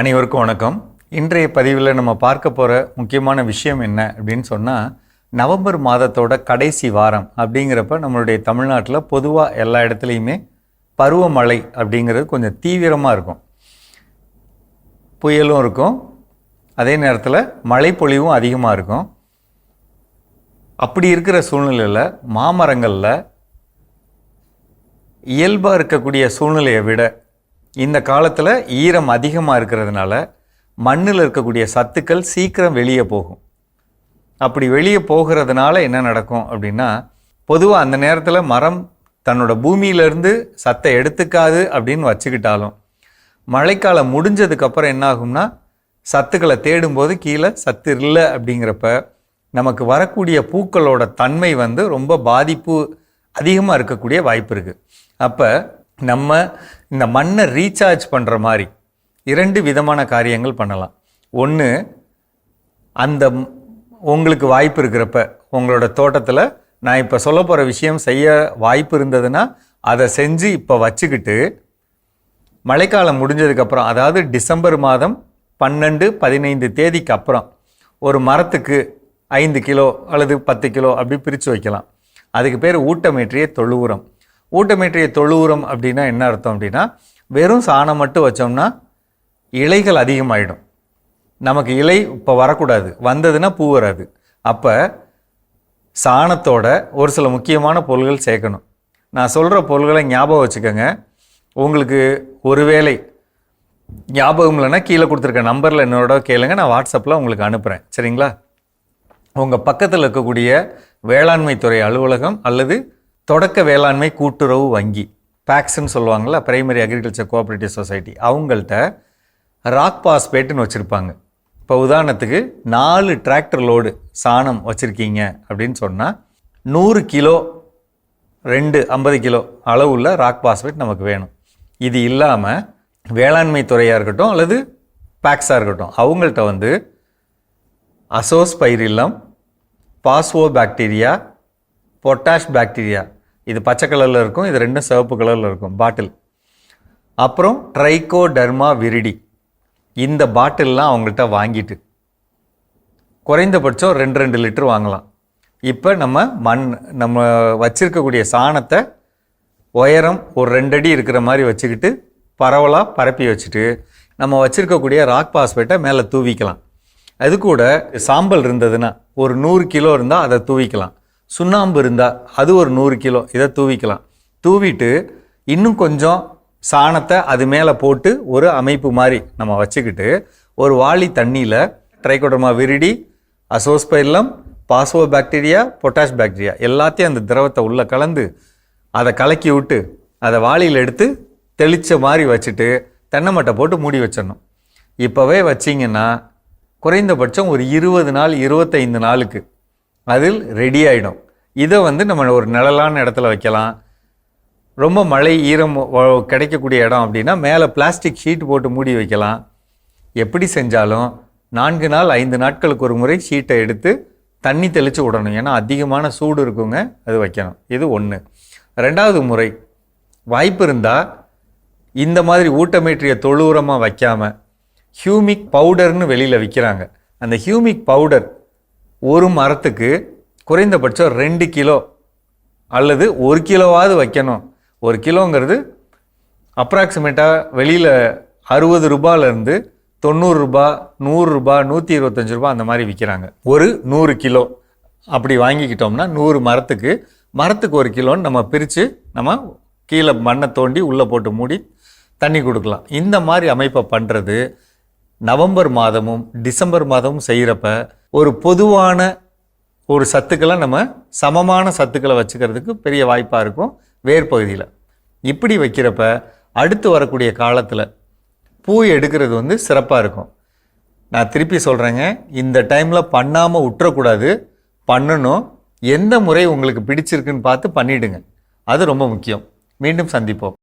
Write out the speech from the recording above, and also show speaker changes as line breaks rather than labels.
அனைவருக்கும் வணக்கம். இன்றைய பதிவில் நம்ம பார்க்க போகிற முக்கியமான விஷயம் என்ன அப்படின்னு சொன்னால் நவம்பர் மாதத்தோட கடைசி வாரம் அப்படிங்கிறப்ப நம்மளுடைய தமிழ்நாட்டில் பொதுவாக எல்லா இடத்துலையுமே பருவமழை அப்படிங்கிறது கொஞ்சம் தீவிரமாக இருக்கும். புயலும் இருக்கும். அதே நேரத்தில் மழைப்பொழிவும் அதிகமாக இருக்கும். அப்படி இருக்கிற சூழ்நிலையில் மாமரங்களில் இயல்பாக இருக்கக்கூடிய சூழ்நிலையை விட இந்த காலத்தில் ஈரம் அதிகமாக இருக்கிறதுனால மண்ணில் இருக்கக்கூடிய சத்துக்கள் சீக்கிரம் வெளியே போகும். அப்படி வெளியே போகிறதுனால என்ன நடக்கும் அப்படின்னா பொதுவாக அந்த நேரத்தில் மரம் தன்னோட பூமியிலேருந்து சத்தை எடுத்துக்காது அப்படின்னு வச்சுக்கிட்டாலும் மழைக்காலம் முடிஞ்சதுக்கப்புறம் என்ன ஆகும்னா சத்துக்களை தேடும்போது கீழே சத்து இல்லை அப்படிங்கிறப்ப நமக்கு வரக்கூடிய பூக்களோட தன்மை வந்து ரொம்ப பாதிப்பு அதிகமாக இருக்கக்கூடிய வாய்ப்பு இருக்குது அப்போ நம்ம இந்த மண்ணை ரீசார்ஜ் பண்ணுற மாதிரி இரண்டு விதமான காரியங்கள் பண்ணலாம். ஒன்று அந்த உங்களுக்கு வாய்ப்பு இருக்கிறப்ப உங்களோட தோட்டத்தில் நான் இப்போ சொல்ல போகிற விஷயம் செய்ய வாய்ப்பு இருந்ததுன்னா அதை செஞ்சு இப்போ வச்சுக்கிட்டு மழைக்காலம் முடிஞ்சதுக்கப்புறம் அதாவது டிசம்பர் மாதம் பன்னெண்டு பதினைந்து தேதிக்கு அப்புறம் ஒரு மரத்துக்கு ஐந்து கிலோ அல்லது பத்து கிலோ அப்படி பிரித்து வைக்கலாம். அதுக்கு பேர் ஊட்டமேற்றிய தொழு உரம். ஊட்டமேற்றிய தொழு உரம் அப்படின்னா என்ன அர்த்தம் அப்படின்னா வெறும் சாணம் மட்டும் வச்சோம்னா இலைகள் அதிகமாயிடும். நமக்கு இலை இப்போ வரக்கூடாது. வந்ததுன்னா பூ வராது. அப்போ சாணத்தோட ஒரு சில முக்கியமான பொருள்கள் சேர்க்கணும். நான் சொல்கிற பொருள்களை ஞாபகம் வச்சுக்கோங்க. உங்களுக்கு ஒருவேளை ஞாபகம் இல்லைன்னா கீழே கொடுத்துருக்க நம்பரில் என்னோட கேளுங்க. நான் வாட்ஸ்அப்பில் உங்களுக்கு அனுப்புகிறேன் சரிங்களா? உங்கள் பக்கத்தில் இருக்கக்கூடிய வேளாண்மை துறை அலுவலகம் அல்லது தொடக்க வேளாண்மை கூட்டுறவு வங்கி பேக்ஸ்ன்னு சொல்லுவாங்கள்ல பிரைமரி அக்ரிகல்ச்சர் கோஆப்ரேட்டிவ் சொசைட்டி அவங்கள்ட்ட ராக் பாஸ்பேட்டுன்னு வச்சுருப்பாங்க. இப்போ உதாரணத்துக்கு நாலு டிராக்டர் லோடு சாணம் வச்சுருக்கீங்க அப்படின்னு சொன்னால் நூறு கிலோ ரெண்டு ஐம்பது கிலோ அளவுள்ள ராக் பாஸ்பேட் நமக்கு வேணும். இது இல்லாமல் வேளாண்மை துறையாக இருக்கட்டும் அல்லது பேக்ஸாக இருக்கட்டும் அவங்கள்ட்ட வந்து Azospirillum phospho bacteria potash bacteria இது பச்சை கலரில் இருக்கும் இது ரெண்டும் சிவப்பு கலரில் இருக்கும் பாட்டில். அப்புறம் ட்ரைகோடர்மா விரிடி. இந்த பாட்டில்லாம் அவங்கள்ட்ட வாங்கிட்டு குறைந்தபட்சம் ரெண்டு ரெண்டு லிட்டர் வாங்கலாம். இப்போ நம்ம மண் நம்ம வச்சிருக்கக்கூடிய சாணத்தை உயரம் ஒரு ரெண்டடி இருக்கிற மாதிரி வச்சுக்கிட்டு பரவலாக பரப்பி வச்சுட்டு நம்ம வச்சுருக்கக்கூடிய ராக் பாஸ்பேட்டை மேலே தூவிக்கலாம். அது கூட சாம்பல் இருந்ததுன்னா ஒரு நூறு கிலோ இருந்தால் அதை தூவிக்கலாம். சுண்ணாம்பு இருந்தால் அது ஒரு நூறு கிலோ. இதை தூவிக்கலாம். தூவிட்டு இன்னும் கொஞ்சம் சாணத்தை அது மேலே போட்டு ஒரு அமைப்பு மாதிரி நம்ம வச்சுக்கிட்டு ஒரு வாளி தண்ணியில் Trichoderma viride Azospirillum phospho bacteria potash bacteria எல்லாத்தையும் அந்த திரவத்தை உள்ளே கலந்து அதை கலக்கி விட்டு அதை வாளியில் எடுத்து தெளிச்ச மாதிரி வச்சுட்டு தென்னை மட்டை போட்டு மூடி வச்சிடணும். இப்போவே வச்சிங்கன்னா குறைந்தபட்சம் ஒரு இருபது நாள் இருபத்தைந்து நாளுக்கு அதில் ரெடி ஆகிடும் இதை வந்து நம்ம ஒரு நிழலான இடத்துல வைக்கலாம். ரொம்ப மழை ஈரம் கிடைக்கக்கூடிய இடம் அப்படின்னா மேலே பிளாஸ்டிக் ஷீட் போட்டு மூடி வைக்கலாம். எப்படி செஞ்சாலும் நான்கு நாள் ஐந்து நாட்களுக்கு ஒரு முறை ஷீட்டை எடுத்து தண்ணி தெளித்து விடணும். ஏன்னா அதிகமான சூடு இருக்குங்க அது வைக்கணும். இது ஒன்று ரெண்டாவது முறை வாய்ப்பு இருந்தால் இந்த மாதிரி ஊட்டமேற்றிய தொழு உரமாக வைக்காம ஹியூமிக் பவுடர்னு வெளியில் விற்கிறாங்க அந்த ஹியூமிக் பவுடர் ஒரு மரத்துக்கு குறைந்தபட்சம் ரெண்டு கிலோ அல்லது ஒரு கிலோவாவது வைக்கணும். ஒரு கிலோங்கிறது அப்ராக்சிமேட்டாக வெளியில் அறுபது ரூபாயிலேருந்து தொண்ணூறு ரூபா நூற்றி இருபத்தஞ்சு ரூபா அந்த மாதிரி விற்கிறாங்க ஒரு நூறு கிலோ. அப்படி வாங்கிக்கிட்டோம்னா நூறு மரத்துக்கு மரத்துக்கு ஒரு கிலோன்னு நம்ம பிரித்து நம்ம கீழே மண்ணை தோண்டி உள்ளே போட்டு மூடி தண்ணி கொடுக்கலாம். இந்த மாதிரி அமைப்பை பண்ணுறது நவம்பர் மாதமும் டிசம்பர் மாதமும் செய்கிறப்ப ஒரு பொதுவான ஒரு சத்துக்களை நம்ம சமமான சத்துக்களை வச்சுக்கிறதுக்கு பெரிய வாய்ப்பாக இருக்கும் வேர் பகுதியில். இப்படி வைக்கிறப்ப அடுத்து வரக்கூடிய காலத்தில் பூ எடுக்கிறது வந்து சிறப்பாக இருக்கும். நான் திருப்பி சொல்கிறேங்க இந்த டைமில் பண்ணாமல் விட்டுறக்கூடாது பண்ணணும். எந்த முறை உங்களுக்கு பிடிச்சிருக்குன்னு பார்த்து பண்ணிவிடுங்க அது ரொம்ப முக்கியம். மீண்டும் சந்திப்போம்.